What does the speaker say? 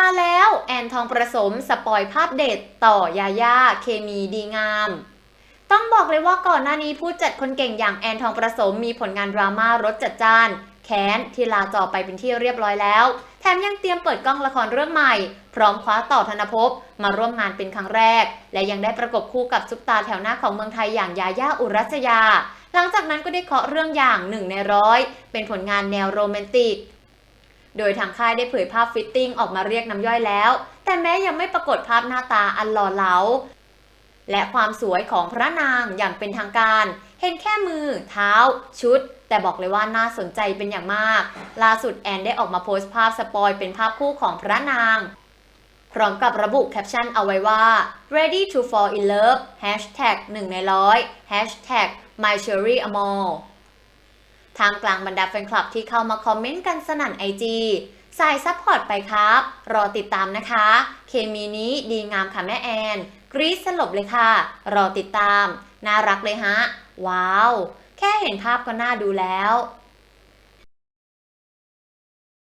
มาแล้วแอนทองประสมสปอยภาพเด็ดต่อยาย่าเคมีดีงาม ต้องบอกเลยว่าก่อนหน้านี้ผู้จัดคนเก่งอย่างแอนทองประสมมีผลงานดราม่ารสจัดจ้าน แค้นที่ลาจอไปเป็นที่เรียบร้อยแล้ว แถมยังเตรียมเปิดกล้องละครเรื่องใหม่ พร้อมคว้าต่อธนภพมาร่วมงานเป็นครั้งแรก และยังได้ประกบคู่กับซุปตาแถวหน้าของเมืองไทยอย่างยาย่าอุรัสยา หลังจากนั้นก็ได้เคาะเรื่องอย่างหนึ่งในร้อยเป็นผลงานแนวโรแมนติก โดยทางค่ายได้เผยภาพฟิตติ้งออกมาเรียกน้ำย่อยแล้ว แต่แม้ยังไม่ปรากฏภาพหน้าตาอันหล่อเหลา และความสวยของพระนางอย่างเป็นทางการ เห็นแค่มือ เท้า ชุด แต่บอกเลยว่าน่าสนใจเป็นอย่างมาก ล่าสุดแอนได้ออกมาโพสต์ภาพสปอยเป็นภาพคู่ของพระนาง พร้อมกับระบุแคปชั่นเอาไว้ว่า ready to fall in love hashtag 1ในร้อย hashtag #mycherryamore ท่ามกลางบรรดาแฟนคลับที่เข้ามาคอมเมนต์กันสนั่นไอจีสายซัพพอร์ตไปครับ รอติดตามนะคะ เคมีนี้ดีงามค่ะแม่แอน กรี๊ดสลบเลยค่ะ รอติดตาม น่ารักเลยฮะ ว้าว แค่เห็นภาพก็น่าดูแล้ว